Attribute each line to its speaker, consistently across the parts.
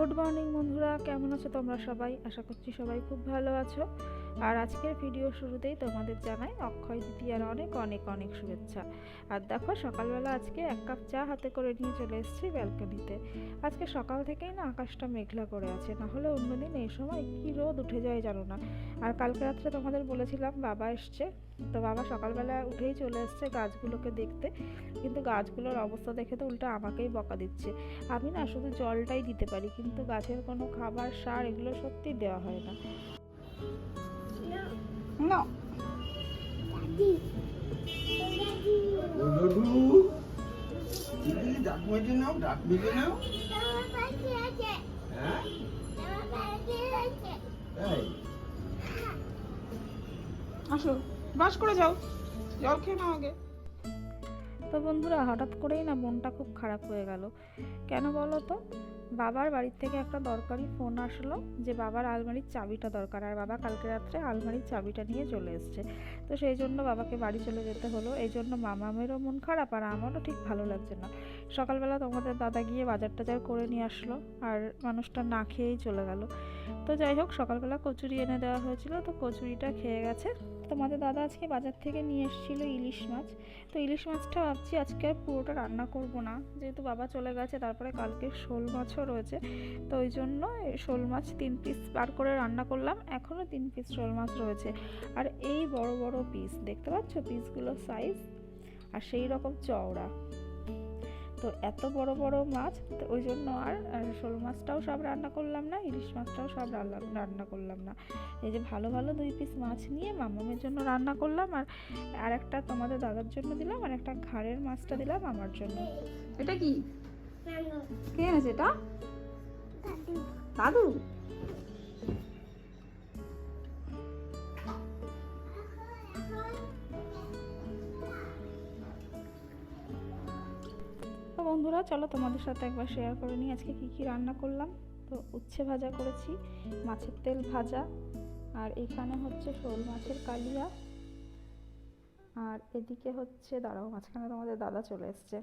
Speaker 1: Good morning বন্ধুরা কেমন আছো তোমরা সবাই? আশা করছি সবাই খুব ভালো আছো। আর আজকের ভিডিও শুরুতেই তোমাদের জানাই অক্ষয় তৃতীয়ার অনেক অনেক অনেক শুভেচ্ছা। আর দেখো, সকালবেলা আজকে এক কাপ চা হাতে করে নিয়ে চলে এসেছি ব্যালকনিতে। আজকে সকাল থেকেই না আকাশটা মেঘলা করে আছে না হলে অন্যদিন এই সময় কি রোদ উঠে যায় জানো না। আর কালকে রাত্রে তোমাদের বলেছিলাম বাবা এসছে, তো বাবা সকালবেলা উঠেই চলে এসছে গাছগুলোকে দেখতে। কিন্তু গাছগুলোর অবস্থা দেখে তো উল্টো আমাকেই বকা দিচ্ছে। আমি না শুধু জলটাই দিতে পারি, কিন্তু গাছের কোনো খাবার, সার এগুলো সত্যি দেওয়া হয় না।
Speaker 2: নাও হ্যাঁ?
Speaker 1: আসো বাস করে যাও। জল খেয়ে নাও আগে। তো বন্ধুরা, হঠাৎ করেই না মনটা খুব খারাপ হয়ে গেল। কেন বলো তো? বাবার বাড়ির থেকে একটা দরকারি ফোন আসলো যে বাবার আলমারির চাবিটা দরকার, আর বাবা কালকে রাত্রে আলমারির চাবিটা নিয়ে চলে এসছে। তো সেই জন্য বাবাকে বাড়ি চলে যেতে হলো। এই জন্য মামামেরও মন খারাপ আর আমারও ঠিক ভালো লাগছে না। সকালবেলা তোমাদের দাদা গিয়ে বাজার টাজার করে নিয়ে আসলো আর মানুষটা না খেয়েই চলে গেল। তো যাই হোক, সকালবেলা কচুরি এনে দেওয়া হয়েছিল। তো কচুরিটা খেয়ে গেছে। তোমাদের দাদা আজকে বাজার থেকে নিয়ে এসেছিল ইলিশ মাছ। তো ইলিশ মাছটা ভাবছি আজকে আর পুরোটা রান্না করব না। যেহেতু বাবা চলে গেছে, তারপরে কালকে শোল মাছও রয়েছে। তো ওই জন্য শোল মাছ তিন পিস বার করে রান্না করলাম। এখনও তিন পিস শোল মাছ রয়েছে। আর এই বড় বড় পিস দেখতে পাচ্ছ? পিসগুলোর সাইজ আর সেই রকম চওড়া। তো এত বড় বড় মাছ তো ওই জন্য আর আর শোল মাছটাও সব রান্না করলাম না ইলিশ মাছটাও সব রান্না রান্না করলাম না। এই যে ভালো ভালো দুই পিস মাছ নিয়ে মামামের জন্য রান্না করলাম আর আর একটা তোমাদের দাদার জন্য দিলাম আর একটা ঘাড়ের মাছটা দিলাম আমার জন্য। এটা কি? কে এনেছে এটা? দাদু? তো বন্ধুরা, চলো তোমাদের সাথে একবার শেয়ার করে নিই আজকে কি কি রান্না করলাম। তো উচ্ছে ভাজা করেছি, মাছের তেল ভাজা, আর এখানে হচ্ছে শোল মাছের কালিয়া, আর এদিকে হচ্ছে, দাঁড়াও, মাঝখানে তোমাদের দাদা চলে এসছে।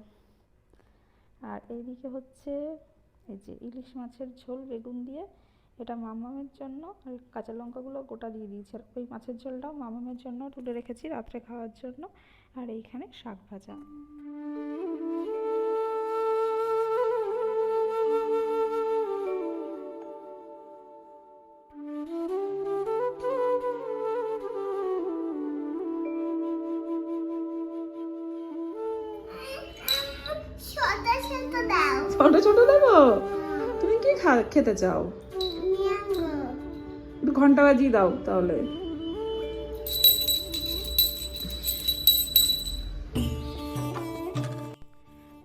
Speaker 1: আর এইদিকে হচ্ছে, এই যে ইলিশ মাছের ঝোল বেগুন দিয়ে, এটা মামামের জন্য, আর কাঁচা লঙ্কাগুলো গোটা দিয়ে দিয়েছি। আর ওই মাছের ঝোলটাও মামামের জন্য, তুলে রেখেছি রাত্রে খাওয়ার জন্য। আর এইখানে শাক ভাজা। ছোট ছোট দেবো? তুমি কি খেতে চাও? ঘণ্টা বাজিয়ে দাও তাহলে।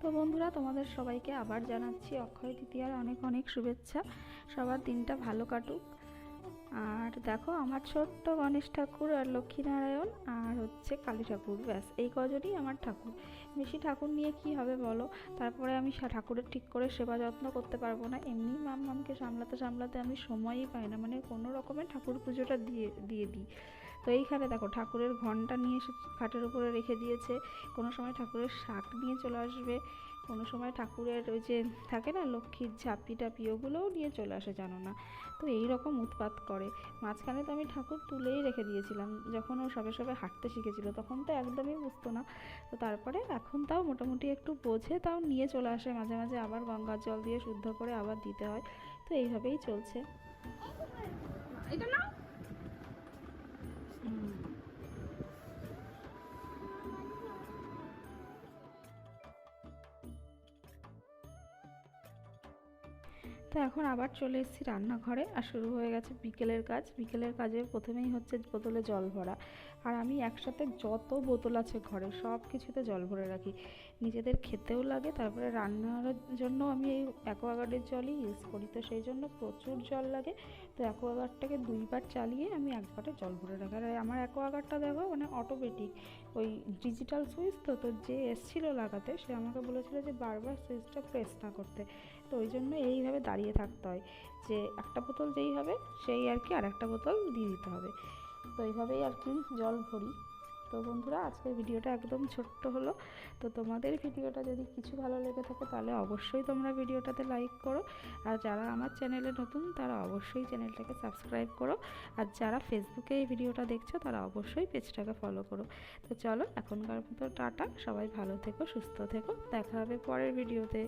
Speaker 1: তো বন্ধুরা তোমাদের সবাইকে আবার জানাচ্ছি অক্ষয় তৃতীয়ার অনেক অনেক শুভেচ্ছা। সবার দিনটা ভালো কাটুক। আর দেখো আমার ছোট্ট গণেশ ঠাকুর আর লক্ষ্মীনারায়ণ আর হচ্ছে কালী ঠাকুর, ব্যাস। এই কজনই আমার ঠাকুর। বেশি ঠাকুর নিয়ে কি হবে বলো? তারপরে আমি ঠাকুরের ঠিক করে সেবা যত্ন করতে পারব না। এমনি মাম মামকে সামলাতে সামলাতে আমি সময়ই পাই না। মানে কোনো রকমের ঠাকুর পুজোটা দিয়ে দিয়ে দিই। তো এইখানে দেখো ঠাকুরের ঘণ্টা নিয়ে এসে খাটের উপরে রেখে দিয়েছে। কোনো সময় ঠাকুরের শাক নিয়ে চলে আসবে। কোনো সময় ঠাকুরের ওই যে থাকে না, লক্ষ্মীর ঝাঁপি টাপি, ওগুলোও নিয়ে চলে আসে, জানো না? তো এই রকম উৎপাত করে। মাঝখানে তো আমি ঠাকুর তুলেই রেখে দিয়েছিলাম, যখন ও সবে সবে হাঁটতে শিখেছিল, তখন তো একদমই বুঝতো না। তো তারপরে এখন তাও মোটামুটি একটু বোঝে, তাও নিয়ে চলে আসে, মাঝে মাঝে আবার গঙ্গার জল দিয়ে শুদ্ধ করে আবার দিতে হয়। তো এইভাবেই চলছে। এটা না তো এখন আবার চলে এসেছি রান্নাঘরে আর শুরু হয়ে গেছে বিকেলের কাজ। বিকেলের কাজে প্রথমেই হচ্ছে বোতলে জল ভরা। আর আমি একসাথে যত বোতল আছে ঘরে সব কিছুতে জল ভরে রাখি। নিজেদের খেতেও লাগে, তারপরে রান্নার জন্য আমি এই অ্যাকোয়াগার্ডের জলই ইউজ করি। তো সেই জন্য প্রচুর জল লাগে। তো অ্যাকোয়াগার্ডটাকে দুইবার চালিয়ে আমি একবারে জল ভরে রাখি। আর আমার অ্যাকোয়াগার্ডটা দেখো মানে অটোমেটিক ওই ডিজিটাল সুইচ তো তো যে এসছিল লাগাতে, সে আমাকে বলেছিলো যে বারবার সুইচটা প্রেস না করতে। তো ওই জন্য এইভাবে দাঁড়িয়ে থাকতে হয় যে একটা বোতল যেই হবে সেই আর কি আর একটা বোতল দিয়ে দিতে হবে। তো এইভাবেই আর কি জল ভরি। তো বন্ধুরা, আজকের ভিডিওটা একদম ছোট্ট হলো। তো তোমাদের ভিডিওটা যদি কিছু ভালো লেগে থাকে তাহলে অবশ্যই তোমরা ভিডিওটাতে লাইক করো। আর যারা আমার চ্যানেলে নতুন তারা অবশ্যই চ্যানেলটাকে সাবস্ক্রাইব করো। আর যারা ফেসবুকে এই ভিডিওটা দেখছ তারা অবশ্যই পেজটাকে ফলো করো। তো চলো, এখনকার মতো টাটা। সবাই ভালো থেকো, সুস্থ থেকো। দেখা হবে পরের ভিডিওতে।